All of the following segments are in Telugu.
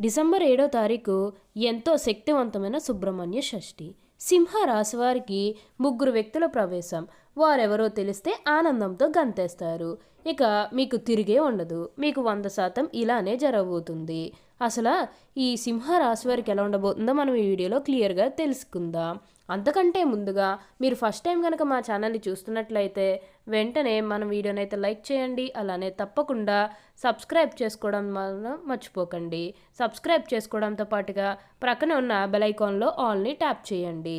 డిసెంబర్ ఏడో తారీఖు ఎంతో శక్తివంతమైన సుబ్రహ్మణ్య షష్ఠి. సింహ రాశి వారికి ముగ్గురు వ్యక్తుల ప్రవేశం. వారెవరో తెలిస్తే ఆనందంతో గంతేస్తారు. ఇక మీకు తిరిగే ఉండదు. మీకు వంద శాతం ఇలానే జరగబోతుంది. అసలు ఈ సింహరాశి వారికి ఎలా ఉండబోతుందో మనం ఈ వీడియోలో క్లియర్గా తెలుసుకుందాం. అంతకంటే ముందుగా మీరు ఫస్ట్ టైం కనుక మా ఛానల్ని చూస్తున్నట్లయితే వెంటనే మన వీడియోని అయితే లైక్ చేయండి అలానే తప్పకుండా సబ్స్క్రైబ్ చేసుకోవడం వలన మర్చిపోకండి. సబ్స్క్రైబ్ చేసుకోవడంతో పాటుగా ప్రక్కనే ఉన్న బెల్ ఐకాన్లో ఆల్ని ట్యాప్ చేయండి.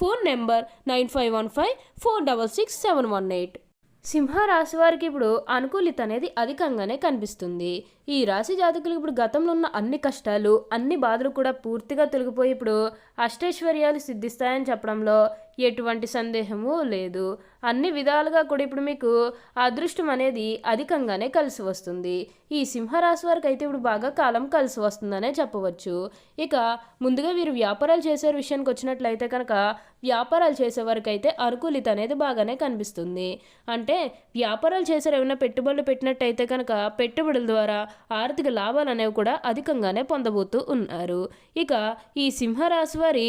Phone number nine five one five four double six seven one eight. సింహ రాశి వారికి ఇప్పుడు అనుకూలిత అనేది అధికంగానే కనిపిస్తుంది. ఈ రాశి జాతకులకు ఇప్పుడు గతంలో ఉన్న అన్ని కష్టాలు అన్ని బాధలు కూడా పూర్తిగా తొలగిపోయి ఇప్పుడు అష్టైశ్వర్యాలు సిద్ధిస్తాయని చెప్పడంలో ఎటువంటి సందేహము లేదు. అన్ని విధాలుగా కూడా ఇప్పుడు మీకు అదృష్టం అనేది అధికంగానే కలిసి వస్తుంది. ఈ సింహరాశి వారికి అయితే ఇప్పుడు బాగా కాలం కలిసి వస్తుందనే చెప్పవచ్చు. ఇక ముందుగా వీరు వ్యాపారాలు చేసే విషయానికి వచ్చినట్లయితే కనుక వ్యాపారాలు చేసే వారికి అయితే అనుకూలిత అనేది బాగానే కనిపిస్తుంది. అంటే వ్యాపారాలు చేసే ఏమైనా పెట్టుబడులు పెట్టినట్టయితే కనుక పెట్టుబడుల ద్వారా ఆర్థిక లాభాలు అనేవి కూడా అధికంగానే పొందబోతూ ఉన్నారు. ఇక ఈ సింహరాశి వారి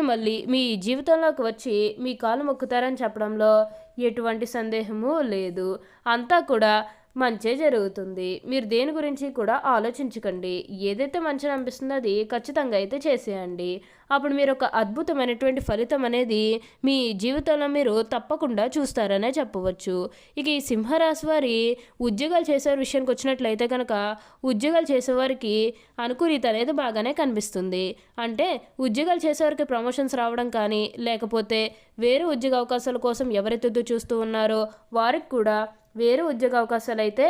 మళ్ళీ మీ జీవితంలోకి వచ్చి మీ కాలు మొక్కుతారని చెప్పడంలో ఎటువంటి సందేహము లేదు. అంతా కూడా మంచే జరుగుతుంది. మీరు దేని గురించి కూడా ఆలోచించకండి. ఏదైతే మంచిగా అనిపిస్తుందో అది ఖచ్చితంగా అయితే చేసేయండి. అప్పుడు మీరు ఒక అద్భుతమైనటువంటి ఫలితం అనేది మీ జీవితంలో మీరు తప్పకుండా చూస్తారనే చెప్పవచ్చు. ఇక ఈ సింహరాశి వారి ఉద్యోగాలు చేసే విషయానికి వచ్చినట్లయితే కనుక ఉద్యోగాలు చేసేవారికి అనుకూలిత అనేది బాగానే కనిపిస్తుంది. అంటే ఉద్యోగాలు చేసేవారికి ప్రమోషన్స్ రావడం కానీ లేకపోతే వేరే ఉద్యోగ అవకాశాల కోసం ఎవరైతే చూస్తూ ఉన్నారో వారికి కూడా వేరే ఉద్యోగ అవకాశాలు అయితే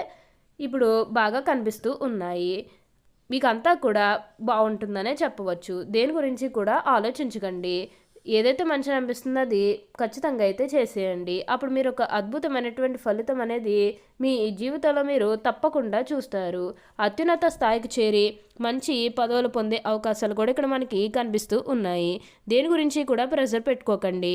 ఇప్పుడు బాగా కనిపిస్తూ ఉన్నాయి. మీకు అంతా కూడా బాగుంటుందనే చెప్పవచ్చు. దేని గురించి కూడా ఆలోచించకండి. ఏదైతే మంచిగా అనిపిస్తుందో అది ఖచ్చితంగా అయితే చేసేయండి. అప్పుడు మీరు ఒక అద్భుతమైనటువంటి ఫలితం అనేది మీ జీవితంలో మీరు తప్పకుండా చూస్తారు. అత్యున్నత స్థాయికి చేరి మంచి పదవులు పొందే అవకాశాలు కూడా ఇక్కడ మనకి కనిపిస్తూ ఉన్నాయి. దేని గురించి కూడా ప్రెషర్ పెట్టుకోకండి.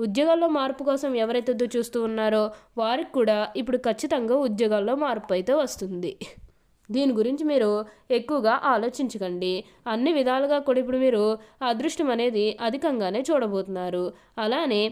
ఉద్యోగాల్లో మార్పు కోసం ఎవరైతే చూస్తూ ఉన్నారో వారికి కూడా ఇప్పుడు ఖచ్చితంగా ఉద్యోగాల్లో మార్పు అయితే వస్తుంది. దీని గురించి మీరు ఎక్కువగా ఆలోచించకండి. అన్ని విధాలుగా కూడా ఇప్పుడు మీరు అదృష్టం అనేది అధికంగానే చూడబోతున్నారు. అలానే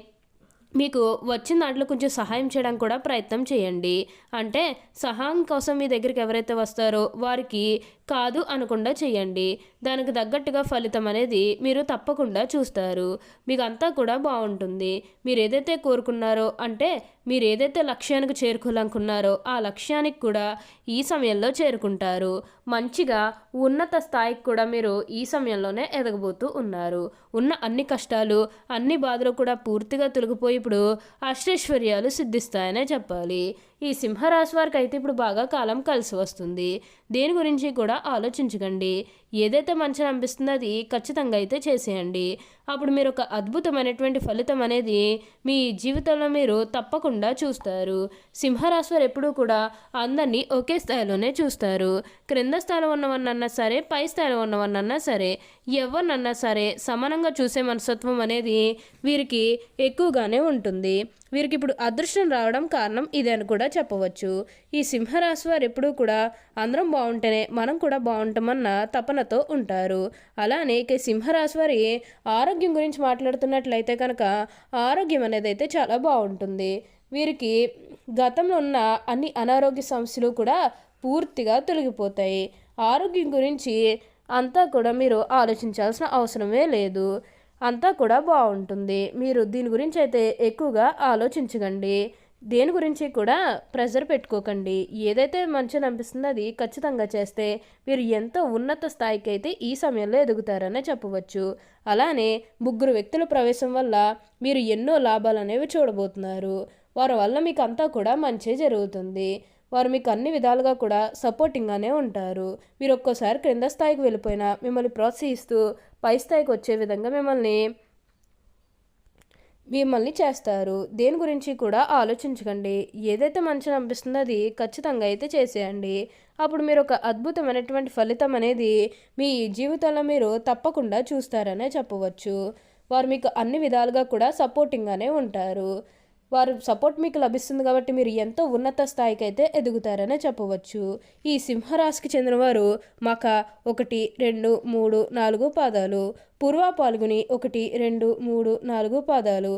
మీకు వచ్చిన దాంట్లో కొంచెం సహాయం చేయడానికి కూడా ప్రయత్నం చేయండి. అంటే సహాయం కోసం మీ దగ్గరికి ఎవరైతే వస్తారో వారికి కాదు అనకుండా చేయండి. దానికి తగ్గట్టుగా ఫలితం అనేది మీరు తప్పకుండా చూస్తారు. మీకు అంతా కూడా బాగుంటుంది. మీరు ఏదైతే కోరుకున్నారో అంటే మీరు ఏదైతే లక్ష్యానికి చేరుకోవాలనుకున్నారో ఆ లక్ష్యానికి కూడా ఈ సమయంలో చేరుకుంటారు. మంచిగా ఉన్నత స్థాయికి కూడా మీరు ఈ సమయంలోనే ఎదగబోతూ ఉన్నారు. ఉన్న అన్ని కష్టాలు అన్ని బాధలు కూడా పూర్తిగా తొలగిపోయి ఇప్పుడు అష్టైశ్వర్యాలు సిద్ధిస్తాయనే చెప్పాలి. ఈ సింహరాశి వారికి అయితే ఇప్పుడు బాగా కాలం కలిసి వస్తుంది. దేని గురించి కూడా ఆలోచించకండి. ఏదైతే మంచిగా అనిపిస్తుందో అది ఖచ్చితంగా అయితే చేసేయండి. అప్పుడు మీరు ఒక అద్భుతమైనటువంటి ఫలితం అనేది మీ జీవితంలో మీరు తప్పకుండా చూస్తారు. సింహరాశి వారు ఎప్పుడూ కూడా అందరినీ ఒకే స్థాయిలోనే చూస్తారు. క్రింద స్థాయిలో ఉన్నవన్నన్నా సరే పై స్థాయిలో ఉన్నవన్నన్నా సరే ఎవరినన్నా సరే సమానంగా చూసే మనస్తత్వం అనేది వీరికి ఎక్కువగానే ఉంటుంది. వీరికి ఇప్పుడు అదృష్టం రావడం కారణం ఇదే అని కూడా చెప్పవచ్చు. ఈ సింహరాశి వారు ఎప్పుడూ కూడా అందరం బాగుంటేనే మనం కూడా బాగుంటామన్న తపనతో ఉంటారు. అలానే ఇక సింహరాశి వారి ఆరోగ్యం గురించి మాట్లాడుతున్నట్లయితే కనుక ఆరోగ్యం అనేది అయితే చాలా బాగుంటుంది. వీరికి గతంలో ఉన్న అన్ని అనారోగ్య సమస్యలు కూడా పూర్తిగా తొలగిపోతాయి. ఆరోగ్యం గురించి అంతా కూడా మీరు ఆలోచించాల్సిన అవసరమే లేదు. అంతా కూడా బాగుంటుంది. మీరు దీని గురించి అయితే ఎక్కువగా ఆలోచించకండి. దేని గురించి కూడా ప్రెజర్ పెట్టుకోకండి. ఏదైతే మంచిగా అనిపిస్తుందో అది ఖచ్చితంగా చేస్తే మీరు ఎంతో ఉన్నత స్థాయికి అయితే ఈ సమయంలో ఎదుగుతారనే చెప్పవచ్చు. అలానే ముగ్గురు వ్యక్తుల ప్రవేశం వల్ల మీరు ఎన్నో లాభాలు అనేవి చూడబోతున్నారు. వారి వల్ల మీకు అంతా కూడా మంచి జరుగుతుంది. వారు మీకు అన్ని విధాలుగా కూడా సపోర్టింగ్గానే ఉంటారు. మీరు ఒక్కోసారి క్రింద స్థాయికి వెళ్ళిపోయినా మిమ్మల్ని ప్రోత్సహిస్తూ పై స్థాయికి వచ్చే విధంగా మిమ్మల్ని మిమ్మల్ని చేస్తారు. దేని గురించి కూడా ఆలోచించకండి. ఏదైతే మంచిగా అనిపిస్తుందో అది ఖచ్చితంగా అయితే చేసేయండి. అప్పుడు మీరు ఒక అద్భుతమైనటువంటి ఫలితం అనేది మీ జీవితంలో మీరు తప్పకుండా చూస్తారనే చెప్పవచ్చు. వారు మీకు అన్ని విధాలుగా కూడా సపోర్టింగ్గానే ఉంటారు. వారు సపోర్ట్ మీకు లభిస్తుంది కాబట్టి మీరు ఎంతో ఉన్నత స్థాయికి అయితే ఎదుగుతారనే చెప్పవచ్చు. ఈ సింహరాశికి చెందినవారు మక ఒకటి రెండు మూడు నాలుగు పాదాలు. పూర్వ పాల్గొని ఒకటి రెండు మూడు నాలుగు పాదాలు.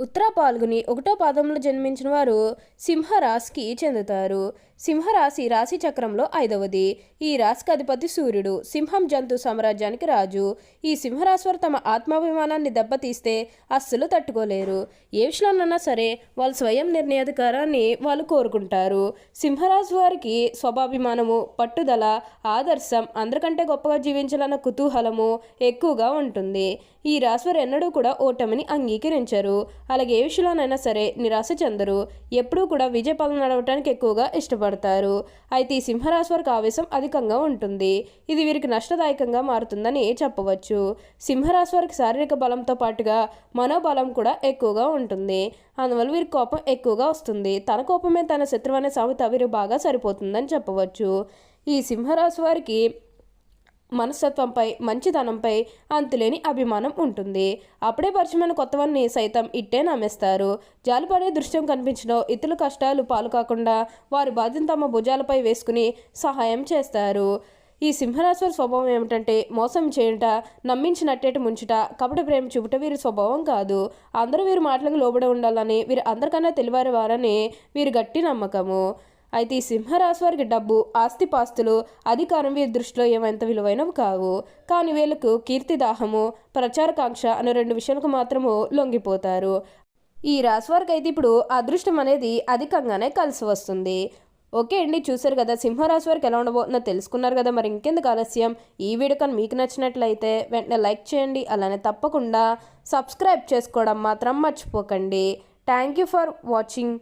ఉత్తర పాల్గొని ఒకటో పాదంలో జన్మించిన వారు సింహరాశికి చెందుతారు. సింహరాశి రాశి చక్రంలో ఐదవది. ఈ రాశికి అధిపతి సూర్యుడు. సింహం జంతు సామ్రాజ్యానికి రాజు. ఈ సింహరాశివారు తమ ఆత్మాభిమానాన్ని దెబ్బతీస్తే అస్సలు తట్టుకోలేరు. ఏ విషయంలోనన్నా సరే వాళ్ళు స్వయం నిర్ణయాధికారాన్ని వాళ్ళు కోరుకుంటారు. సింహరాశి వారికి స్వభాభిమానము పట్టుదల ఆదర్శం అందరికంటే గొప్పగా జీవించాలన్న కుతూహలము ఎక్కువగా ఉంటుంది. ఈ రాశివారు ఎన్నడూ కూడా ఓటమిని అంగీకరించరు. అలాగే ఏ విషయంలోనైనా సరే నిరాశ చెందరు. ఎప్పుడూ కూడా విజయ పదం నడవటానికి ఎక్కువగా ఇష్టపడతారు. అయితే ఈ సింహరాశి వారికి ఆవేశం అధికంగా ఉంటుంది. ఇది వీరికి నష్టదాయకంగా మారుతుందని చెప్పవచ్చు. సింహరాశి వారికి శారీరక బలంతో పాటుగా మనోబలం కూడా ఎక్కువగా ఉంటుంది. అందువల్ల వీరి కోపం ఎక్కువగా వస్తుంది. తన కోపమే తన శత్రువు అనే సామెత వీరు బాగా సరిపోతుందని చెప్పవచ్చు. ఈ సింహరాశి వారికి మనస్తత్వంపై మంచితనంపై అంతులేని అభిమానం ఉంటుంది. అప్పుడే పరిచయమైన కొత్తవన్నీ సైతం ఇట్టే నమ్మేస్తారు. జాలిపడే దృశ్యం కనిపించిన ఇతరుల కష్టాలు పాలు కాకుండా వారి బాధ్యత తమ భుజాలపై వేసుకుని సహాయం చేస్తారు. ఈ సింహరాశ్వర స్వభావం ఏమిటంటే మోసం చేయుట నమ్మించినట్టేటి ముంచుట కపట ప్రేమ చూపుట వీరి స్వభావం కాదు. అందరూ వీరి మాటలకు లోబడి ఉండాలని వీరు అందరికన్నా తెలివారి వారని వీరి గట్టి నమ్మకము. అయితే ఈ సింహరాశి వారికి డబ్బు ఆస్తిపాస్తులు అధికారం వీరి దృష్టిలో ఏమంత విలువైనవి కావు. కానీ వీళ్ళకు కీర్తిదాహము ప్రచారకాంక్ష అనే రెండు విషయాలకు మాత్రము లొంగిపోతారు. ఈ రాశి వారికి అయితే ఇప్పుడు అదృష్టం అనేది అధికంగానే కలిసి వస్తుంది. ఓకే అండి చూసారు కదా సింహరాశి వారికి ఎలా ఉండబోతుందో తెలుసుకున్నారు కదా. మరి ఇంకెందుకు ఆలస్యం? ఈ వీడియో కానీ మీకు నచ్చినట్లయితే వెంటనే లైక్ చేయండి. అలానే తప్పకుండా సబ్స్క్రైబ్ చేసుకోవడం మాత్రం మర్చిపోకండి. Thank you for watching.